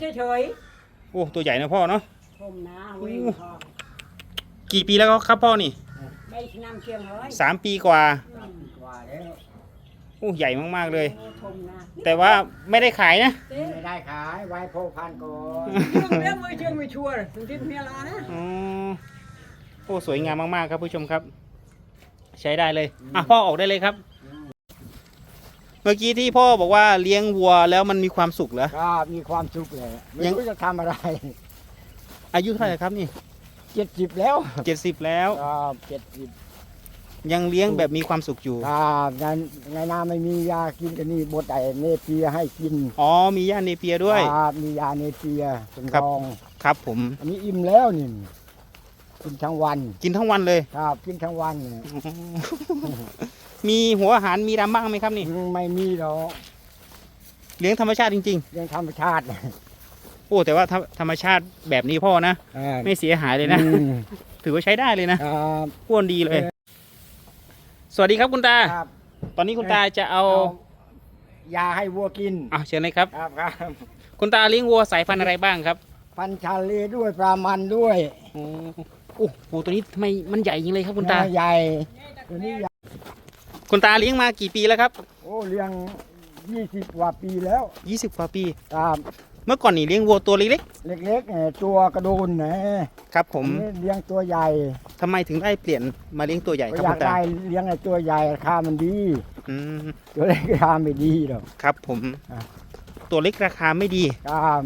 เฉยโอ้ตัวใหญ่นะพ่อเนาะ ๆผมนะเว้ยทองกี่ปีแล้วครับพ่อนี่ได้น้ำเชียงร้อยสามปีกว่ากว่าแล้วโอ้ใหญ่มากๆเลย โอ้ชมนะแต่ว่าไม่ได้ขายนะเต้ไม่ได้ขายไว้พ่อพันธุ์ก่อนเชื่องเลี้ยงไม่เชื่องไม่ชัวร์ถึงที่เมียลานะอ๋อโอ้สวยงามมากๆครับผู้ชมครับ ใช้ได้เลยอะพ่อออกได้เลยครับเมื่อกี้ที่พ่อบอกว่าเลี้ยงวัวแล้วมันมีความสุขเหรอ ก็มีความสุขเลยไม่ยังรู้จะทำอะไรอายุเท่าไหร่ครับนี่เจ็ดสิบแล้วเจ็ดสิบแล้วครับเจ็ดสิบยังเลี้ยงแบบมีความสุขอยู่ครับในในนาไม่มียากินกันนี่บดไอเนเปียให้กินอ๋อมีย่าเนเปียด้วยครับมียาเนเปียเป็นครับรองครับผม อันนี้อิ่มแล้วนี่ กินทั้งวันกินทั้งวันเลยครับกินทั้งวันเนี่ยมีหัวอาหารมีรำบ้างไหมครับนี่ไม่มีหรอกเลี้ยงธรรมชาติจริงเรื่องธรรมชาติๆโอ้แต่ว่าธรรธรรมชาติแบบนี้พ่อนะอ่าไม่เสียหายเลยนะอืมถือว่าใช้ได้เลยนะครับอ้วนดีเลย สวัสดีครับคุณตาครับตอนนี้คุณตาจะเอาเอายาให้วัวกินอะเชิญเลยครับครับครับ คุณตาเลี้ยงวัวสายพันธุ์อะไรบ้างครับ พันธุ์ชาเลด้วยปลามันด้วย โอ้โอ้โหตัวนี้ทำไมมันใหญ่จริงเลยครับคุณตา ใหญ่ตัวนี้ใหญ่คุณตาเลี้ยงมากี่ปีแล้วครับ โอ้เลี้ยงยี่สิบกว่าปีแล้ว20กว่าปี ครับเมื่อก่อนนี่เลี้ยงวัวตัวเล็กเล็กๆเนี่ยตัวกระโดนนะๆครับผมอันนี้เลี้ยงตัวใหญ่ทำไมถึงได้เปลี่ยนมาเลี้ยงตัวใหญ่ครับอยาคุกณตาได้เลี้ยงไอ้ตัวใหญ่ราคามันดีอืมตัวเล็กราคาไม่ดีหรอกครับ ผมอะตัวเล็กราคาไม่ดีครับ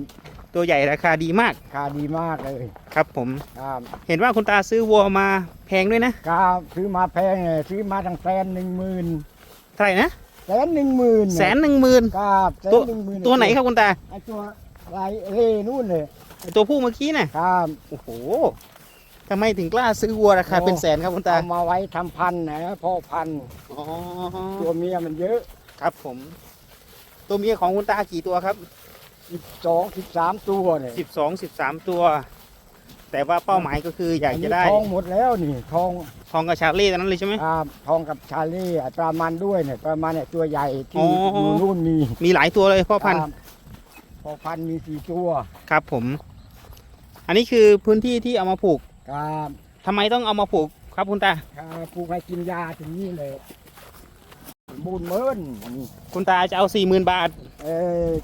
ตัวใหญ่ราคาดีมากราคาดีมากเลยครับผม ครับเห็นว่าคุณตาซื้อวัวมาแพงด้วยนะครับซื้อมาแพงเนี่ยซื้อมาตั้งแสนหนึ่งหมื่นเท่าไหร่นะแสนหนึ่งหมื่นแสนหนึ่งหมื่นครับแสนตัวหนึ่งหมื่นตัวไหนครับคุณตาไอ้ตัวลายเล่นู่นเลยไอ้ตัวผู้เมื่อกี้น่ะครับโอ้โหทำไมถึงกล้าซื้อวัวราคาโอ้เป็นแสนครับคุณตาเอามาไว้ทำพันธุ์นะพ่อพันธุ์อ๋อตัวเมียมันเยอะครับผม ตัวเมียของคุณตากี่ตัวครับ สิบสองสิบสามตัวเนี่ยสิบสองสิบสามตัว แต่ว่าเป้าหมายก็คืออยากอันจะนี้ได้ ทองหมดแล้วนี่ทองทองกระชาเล่ตอนนั้นเลยใช่ไหมครับทองกับชาเล่ปลามันด้วยเนี่ยปลามันเนี่ยตัวใหญ่อ๋ที่ออ ยู่นู่นมีมีหลายตัวเลยพ่อพันธุ์ครับพ่อพันธุ์มีสี่ตัวครับผม อันนี้คือพื้นที่ที่เอามาผูกครับทำไมต้องเอามาผูกครับคุณตา ครับปลูกให้กินยาถึงนี่เลย บูนเมินอันนี้คุณตาจะเอาสี่หมื่นบาท เอ้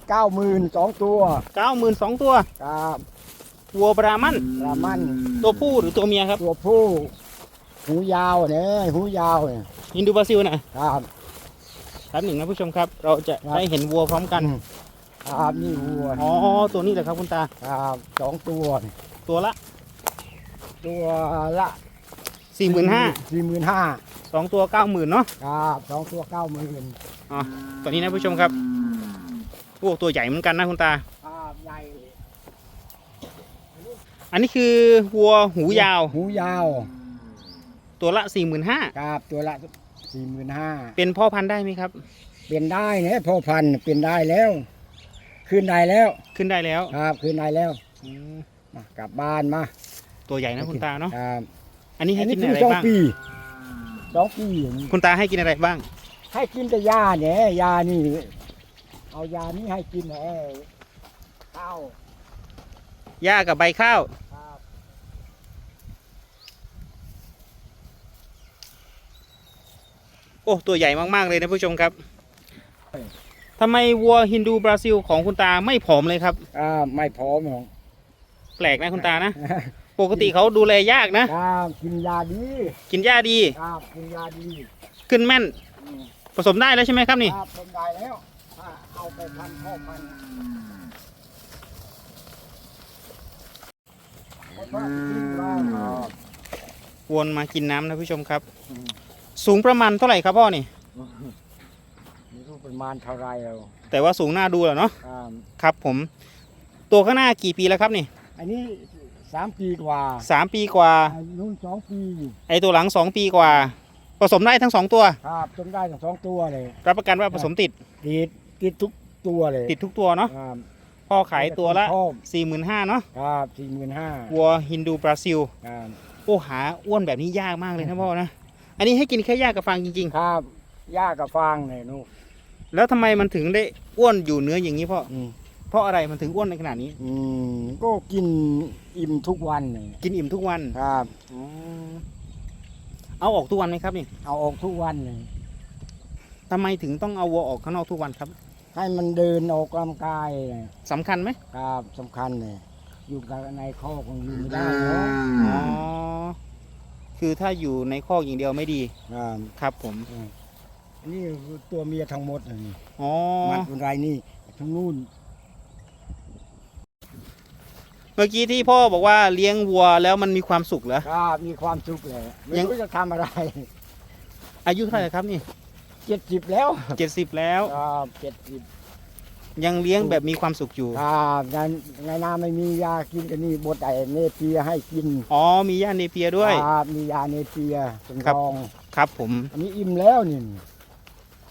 เก้าหมื่นสองตัวเก้าหมื่นสองตัวครับวัวบรามันปลามันตัวผู้หรือตัวเมียครับ ตัวผู้ หูยาวเนี่ยหูยาวเนี่ยอินดูบราซิลนะครับ ครับหนึ่งนะผู้ชมครับ เราจะครับได้เห็นวัวพร้อมกัน ครับนี่วัวอ๋อ ตัวนี้แหละครับคุณตา ครับสองตัวเนี่ยตัวละ ตัวละสี่หมื่นห้าสี่หมื่นห้า สองตัวเก้าหมื่นเนาะครับสองตัวเก้าหมื่นอ๋อตัวนี้นะผู้ชมครับโอ้ตัวใหญ่เหมือนกันนะคุณตาครับใหญ่อันนี้คือวัวหูยาว หูยาว ตัวละสี่หมื่นห้าครับตัวละสี่หมื่นห้าเป็นพ่อพันธุ์ได้ไหมครับ เป็นได้เนี่ยพ่อพันธุ์เป็นได้แล้ว ขึ้นได้แล้ว ขึ้นได้แล้วครับขึ้นได้แล้วอืมมากลับบ้านมา ตัวใหญ่นะคุณตาเนาะครับอันนี้อัให้นนี้กินคืออะไรสองบ้างปี สองปีอย่างนี้คุณตาให้กินอะไรบ้าง ให้กินแต่ยาเนี่ยยานี่ เอายานี้ให้กินแหน่ข้าวหญ้ากับใบข้าว ครับโอ้ ตัวใหญ่มาก ๆ เลยนะผู้ชมครับทำไมวัวฮินดูบราซิลของคุณตาไม่ผอมเลยครับ อ่าไม่พร้อมหรอก แปลกนะคุณตานะ ปกติเขาดูแลยากนะ ครับกินยาดีกินหญ้าดี ครับกินยาดีขึ้นแม่น อืมผสมได้แล้วใช่ไหมครับนี่ ครับเป็นได้แล้วถ้าเอาไปพันพ่อพันเอาไปกินบ้างครับวนมากินน้ำนะผู้ชมครับ อืมสูงประมาณเท่าไหร่ครับพ่อนี่ ไม่รู้ประมาณเท่าไรแล้วแต่ว่าสูงน่าดูแหละเนาะ ครับ ครับผม ตัวข้างหน้ากี่ปีแล้วครับนี่ อันนี้ สามปีกว่าสามปีกว่าอันนู้นสองปีไอตัวหลังสองปีกว่า ผสมได้ทั้งสองตัว ครับจนได้ทั้งสองตัวเลยรับประกันว่าผสมติด ติดติดทุกตัวเลยติดทุกตัวเนาะ ครับพ่อขายตัวละชอบสี่หมื่นห้าเนาะ ครับสี่หมื่นห้าวัวฮินดูบราซิล ครับโอ้หาอ้วนแบบนี้ยากมากเลยนะพ่อนะ อันนี้ให้กินแค่หญ้ากับฟางจริงครับหญ้ากับฟางเนี่ยนู่นๆ แล้วทำไมมันถึงได้อ้วนอยู่เนื้ออย่างนี้พ่อ อืมเพราะอะไรมันถึงอ้วนในขนาดนี้ อืมก็กิน อิ่มทุกวันเลยกินอิ่มทุกวันครับ อ๋อเอาออกทุกวันไหมครับนี่เอาออกทุกวันเลยทำไมถึงต้องเอาวัวออกข้างนอกทุกวันครับให้มันเดินออกกำลังกายเลยสำคัญไหมครับสำคัญเลยอยู่กับในคอกมันอยู่ไม่ได้เนาะอ๋อคือถ้าอยู่ในคอกอย่างเดียวไม่ดีครับครับผมอันนี้ตัวเมียทั้งหมดเลยนี่อ๋อ มันเป็นไรนี่ทั้งนู่น เมื่อกี้ที่พ่อบอกว่าเลี้ยงวัวแล้วมันมีความสุขเหรอครับมีความสุขเลยไม่ยัง รู้จะทำอะไรอายุเท่าไหร่ครับนี่เจ็ดสิบแล้วเจ็ดสิบแล้ว ครับเจ็ดสิบยังเลี้ยงแบบมีความสุขอยู่ ครับในในนาไม่มียากินกันนี่บดไอเนเปียให้กินอ๋อมีย่าเนเปียด้วย ครับมียาเนเปียเป็นครับ รองครับผมอันนี้อิ่มแล้วนี่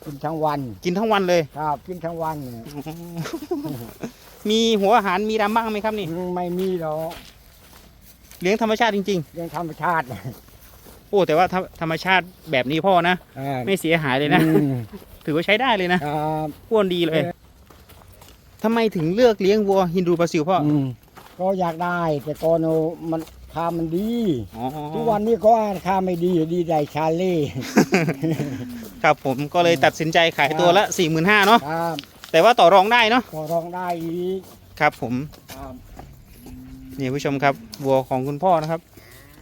กินทั้งวันกินทั้งวันเลย ครับกินทั้งวันเนี่ย มีหัวอาหารมีดำบ้างไหมครับนี่ ไม่มีหรอกเลี้ยงธรรมชาติจริง เรื่องธรรมชาติๆ โอ้แต่ว่าธรรธรรมชาติแบบนี้พ่อนะ อ่าไม่เสียหายเลยนะ อืมถือว่าใช้ได้เลยนะ ครับอ้วนดีเลยทำไมถึงเลือกเลี้ยงวัวฮินดูบราซิลพ่ออืมก็อยากได้ แต่ก่อนเอามันค่ามันดี อ๋อทุกวันนี้ก็ค่าไม่ดีดีใจชาเล่ ครับผมก็เลยตัดสินใจขายตัวละสี่หมื่นห้าเนาะครับ แต่ว่าต่อรองได้เนาะก็ร้องได้อีกครับ ผมครับนี่ผู้ชมครับวัวของคุณพ่อนะครับ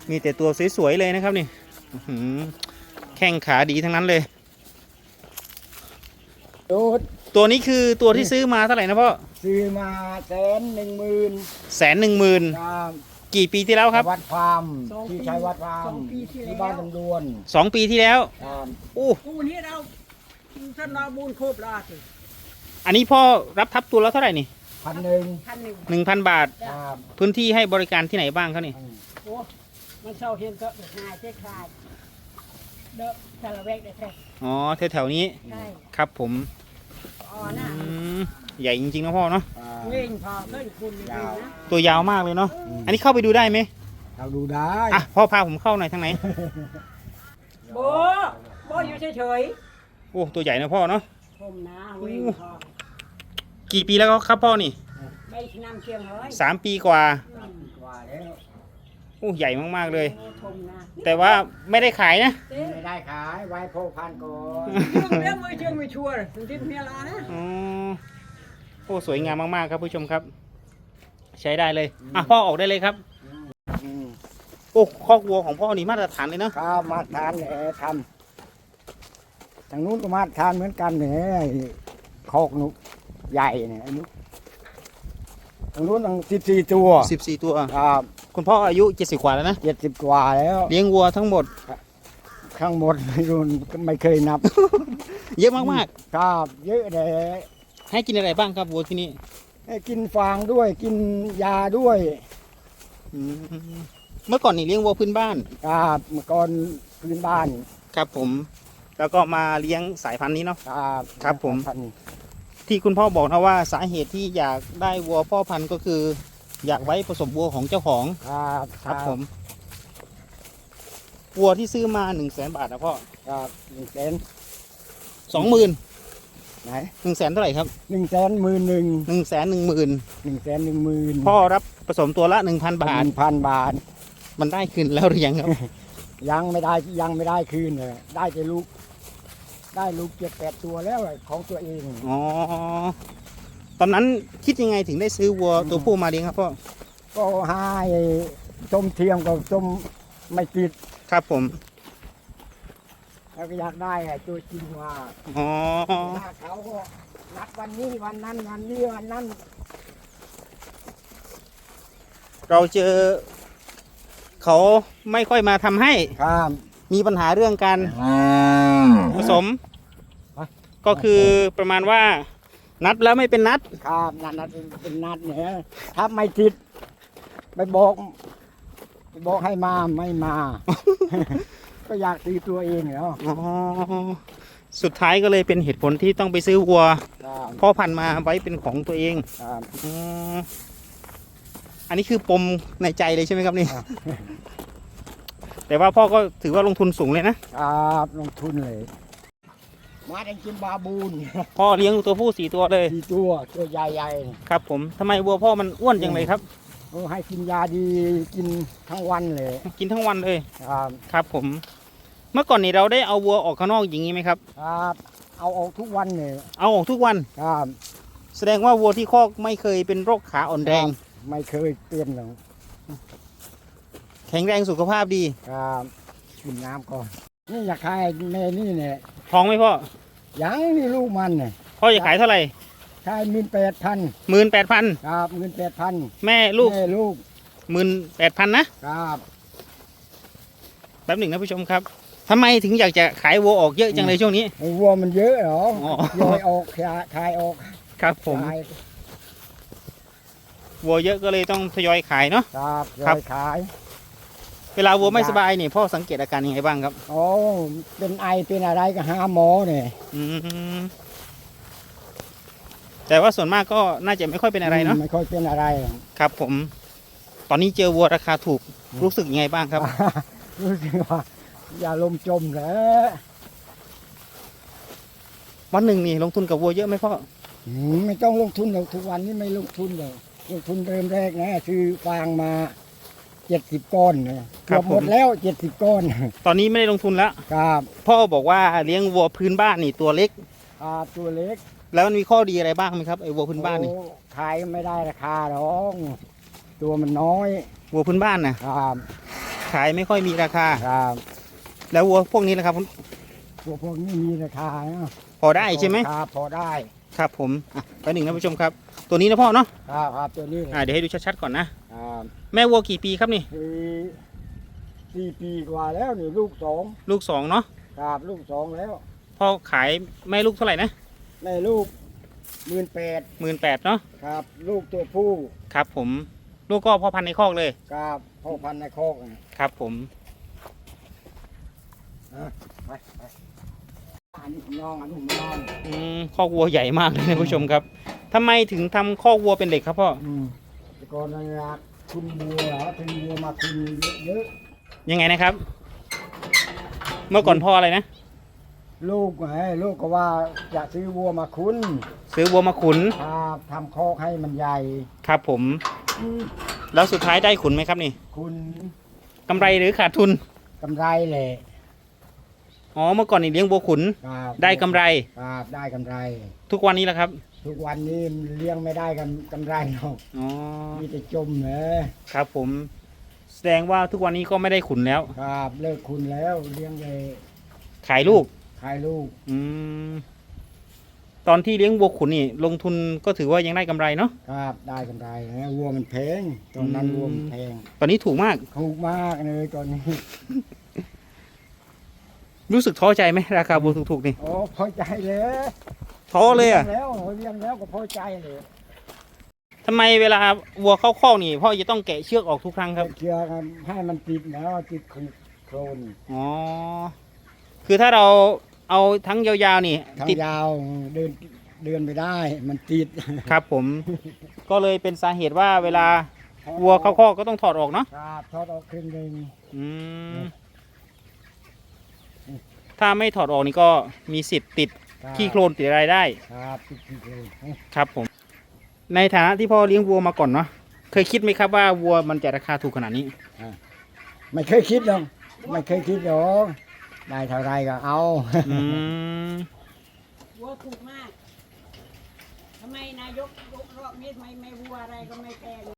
มีแต่ตัวสวยๆเลยนะครับนี่อื้อหือแข้งขาดีทั้งนั้นเลยดูดตัวนี้คือตัวที่ซื้อมาเท่าไหร่นะพ่อซื้อมาแสนหนึ่งหมื่นแสนหนึ่งหมื่นครับกี่ปีที่แล้วครับวัดฟาร์มสองที่ปีใช้วัดฟาร์สมองปีที่แล้ว ที่บ้านตำดวนสองปีที่แล้วครับอู้ กูนี่เราท่านนาบูนครบลาสิ อันนี้พ่อรับทับตัวแล้วเท่าไหร่นี่พันหนึ่งท่านหนึ่งหนึ่งพันบาท ครับพื้นที่ให้บริการที่ไหนบ้างครับนี่โอ้มันเศร้าเห็นก็หายเจ๊ขาดเด้อสารเวกได้แท้อ๋อแถวๆนี้ใช่ครับผมอ๋อน่ะอืมใหญ่จริงๆนะพ่อเนาะอ่าเง่งพอขึ้นคุณจริงๆนะตัวยาวมากเลยเนาะอันนี้เข้าไปดูได้ไหมเราดูได้ อะพ่อพาผมเข้าหน่อยทางไหนโบโบอยู่เฉยโอ้ตัวใหญ่นะพ่อเนาะๆผมนะเว้งพอ กี่ปีแล้วครับพ่อนี่ไม่นำเชียงร้อยสามปีกว่าอืมกว่าแล้วโอ้ใหญ่มากๆเลยโอ้ชมนะแต่ว่าไม่ได้ขายนะเจ๊ไม่ได้ขายไว้พ่อพันก่อนเชื่องเลี้ยงมือเชื่องมือชัวร์ถึงที่เมียลานะอ๋อโอ้สวยงามมากๆครับผู้ชมครับ ใช้ได้เลยอะพ่อออกได้เลยครับอืมโอ้คอกวัวของพ่อนี่มาตรฐานเลยเนาะครับมาทานเนี่ยทำทางนู้นก็มาทานเหมือนกันเนี่ยคอกนุ ใหญ่เนี่ยอันนู้นทางนู้นตั้งสิบสี่ตัวสิบสี่ตัว ครับคุณพ่ออายุเจ็ดสิบกว่าแล้วนะเจ็ดสิบกว่าแล้วเลี้ยงวัวทั้งหมดข้างหมดไม่รู้ไม่เคยนับ เยอะมากครับเยอะเลยๆ ให้กินอะไรบ้างครับวัวที่นี่ให้กินฟางด้วยกินยาด้วยอืมเมื่อก่อนนี่เลี้ยงวัวพื้นบ้าน ครับเมื่อก่อนพื้นบ้านครับผม แล้วก็มาเลี้ยงสายพันธุ์นี้เนาะ ครับครับผม พัน ที่คุณพ่อบอกนะว่าสาเหตุที่อยากได้วัวพ่อพันธุ์ก็คือ อยากไว้ผสมวัวของเจ้าของครับครับผมวัวที่ซื้อมาหนึ่งแสนบาทนะพ่อครับหนึ่งแสนสองหมื่นไหนหนึ่งแสนเท่าไหร่ครับหนึ่งแสนหมื่นหนึ่งหนึ่งแสนหนึ่งหมื่นหนึ่งแสนหนึ่งหมื่นพ่อรับผสมตัวละหนึ่งพันบาทหนึ่งพันบาท มันได้คืนแล้วหรือยังครับ ยังไม่ได้ยังไม่ได้คืนเลยได้แต่ลูก ได้ลูกเจ็ดแปดตัวแล้วของตัวเอง อ๋อ ตอนนั้นคิดยังไงถึงได้ซื้อวัวตัวผู้มาเลี้ยงครับพ่อ ก็ให้ต้มเทียมกับต้มไม่ติด ครับผม แล้วก็อยากได้อะตัวจริงว่าอ๋อถ้าเขาก็นัดวันนี้วันนั้นวันนี้วันนั้น เราเจอ เขาไม่ค่อยมาทำให้ ครับ มีปัญหาเรื่องการผสม ก็คือประมาณว่านัดแล้วไม่เป็นนัดครับนัดนัดเป็นนัดเนี่ยถ้าไม่ติดไปบอกไปบอกให้มาไม่มา ก็อยากตีตัวเองเหรออ๋อสุดท้ายก็เลยเป็นเหตุผลที่ต้องไปซื้อวัวครับพ่อพันธุ์มาไว้เป็นของตัวเองครับอ๋ออันนี้คือปมในใจเลยใช่ไหมครับนี่ครับ แต่ว่าพ่อก็ถือว่าลงทุนสูงเลยนะครับลงทุนเลยมาได้กินบาบูนพ่อเลี้ยงตัวผู้สี่ตัวเลยสี่ตัวตัวใหญ่ครับ ผมทำไมวัวพ่อมันอ้วนจังเลยครับๆโอ้ให้กินยาดีกินทั้งวันเลย กินทั้งวันเลยครับครับผม เมื่อก่อนนี้เราได้เอาวัวออกข้างนอกอย่างนี้ไหมครับครับเอาออกทุกวันเลยเอาออกทุกวันครับแสดงว่าวัวที่คอกไม่เคยเป็นโรคขาอ่อนแรง ไม่เคยเปลี่ยนหรอกแข็งแรงสุขภาพดี ครับกินน้ำก่อน นี่อยากขายแม่นี่เนี่ยท้องไหมพ่อ ยังนี่ลูกมันเนี่ยพ่อจะขายเท่าไหร่ขายหมื่นแปดพันหมื่นแปดพันครับหมื่นแปดพันแม่ลูกแม่ลูกหมื่นแปดพันนะครับแป๊บหนึ่งนะผู้ชมครับทำไมถึงอยากจะขายวัวออกเยอะจังเลยช่วงนี้ไอ้วัวมันเยอะเหรออ๋อย่อยออกขายขายออก ครับผมขายวัวเยอะก็เลยต้องทยอยขายเนาะครับครับย่อยขาย เวลาวัวไม่สบายนี่พ่อสังเกตอาการยังไงบ้างครับโอ้เป็นไอเป็นอะไรก็หาหมอเนี่ยอืมแต่ว่าส่วนมากก็น่าจะไม่ค่อยเป็นอะไรเนาะไม่ค่อยเป็นอะไรหรอกครับ ผม ตอนนี้เจอวัวราคาถูกอืมรู้สึกยังไงบ้างครับ รู้สึกว่าอย่าลมจมเลยวันหนึ่งนี่ลงทุนกับวัวเยอะไหมพ่ออืมไม่ต้องลงทุนหรอกทุกวันนี้ไม่ลงทุนเลยลงทุนเริ่มแรกนะซื้อฟางมา เจ็ดสิบก้อนเนี่ยเกือบหมดแล้วเจ็ดสิบก้อนตอนนี้ไม่ได้ลงทุนแล้ว ครับพ่อบอกว่าเลี้ยงวัวพื้นบ้านนี่ตัวเล็กครับตัวเล็กแล้วมันมีข้อดีอะไรบ้างไหมครับไอ้วัวพื้นบ้านนี่โอ้ขายไม่ได้ราคาหรอกตัวมันน้อยวัวพื้นบ้านนะครับขายไม่ค่อยมีราคา ครับแล้ววัวพวกนี้นะครับตัวพวกนี้มีราคานะพอได้ใช่ไหมครับพอได้ครับผมอะไปหนึ่งนะผู้ชมครับ ตัวนี้นะพ่อเนาะครับครับตัวนี้อะเดี๋ยวให้ดูชัดๆก่อนนะ ครับแม่วัวกี่ปีครับนี่คือสี่ปีกว่าแล้วนี่ลูกสองลูกสองเนาะครับลูกสองแล้วพ่อขายแม่ลูกเท่าไหร่นะแม่ลูกหมื่นแปดหมื่นแปดเนาะครับ ลูกตัวผู้ครับผมลูกก็พ่อพันธุ์ในคอกเลยครับพ่อพันธุ์ในคอกนะครับ ผมไปไปอันนี้น้องอันนี้น้องอืมคอกวัวใหญ่มากเลยนะผู้ชมครับทำไมถึงทำคอกวัวเป็นเหล็กครับพ่อ อืม แต่ก่อนนั้นรักคุณบัวเหรอเป็นบัวมาคุณเยอะยังไงนะครับ เมื่อก่อนพ่ออะไรนะ ๆลูกไงลูกก็ว่าจะซื้อวัวมาคุณซื้อวัวมาขุนครับทำคอกให้มันใหญ่ครับผมแล้วสุดท้ายได้ขุนไหมครับนี่คุณกำไรหรือขาดทุนกำไรเลยอ๋อเมื่อก่อนนี่เลี้ยงวัวขุน ครับได้กำไร ครับได้กำไร ทุกวันนี้แหละครับ ทุกวันนี้เลี้ยงไม่ได้กันกำไรหรอกอ๋อมีแต่จมเนอะครับผมแสดงว่าทุกวันนี้ก็ไม่ได้ขุนแล้ว ครับเลิกคุณแล้วเลี้ยงเลยขายลูก ขายลูกอืมตอนที่เลี้ยงวัวขุนนี่ ลงทุนก็ถือว่ายังได้กำไรเนาะ ครับได้กำไรนะวัวมันแพงตอนนั้นอืม วัวมันแพงตอนนี้ถูกมาก ถูกมากเลยตอนนี้รู้สึกท้อใจไหมราคาวัวถูกๆนี่ โอ้พอใจเลย ท้อเลยอะงแล้วเลี้ยงแล้วก็พอใจเลยทำไมเวลาวัวเข้าคอกนี่พ่อจะต้องแกะเชือกออกทุกครั้งครับเชือกให้มันติดแล้วติดโครนอ๋อคือถ้าเราเอาทั้งยาวๆนี่ทั้งติดยาวเดินเดินไปได้ มันติดครับ ผม ก็เลยเป็นสาเหตุว่าเวลาวัวเข้าคอกก็ต้องถอดออกเนาะครับทอดออกครึ่งหนึ่งอืมถ้าไม่ถอดออกนี่ก็มีสิทธิ์ติดรับ ขี้โคลนติดอะไรได้ ครับติดขี้โคลนครับผม ในฐานะที่พ่อเลี้ยงวัวมาก่อนเนาะเคยคิดไหมครับว่าวัวมันจะราคาถูกขนาดนี้ไม่เคยคิดหรอกไม่เคยคิดหรอกได้เท่าไรก็เอาอืมวัวถูกมากทำไมนายกรอบนี้ทำไมไม่วัวอะไรก็ไม่แพง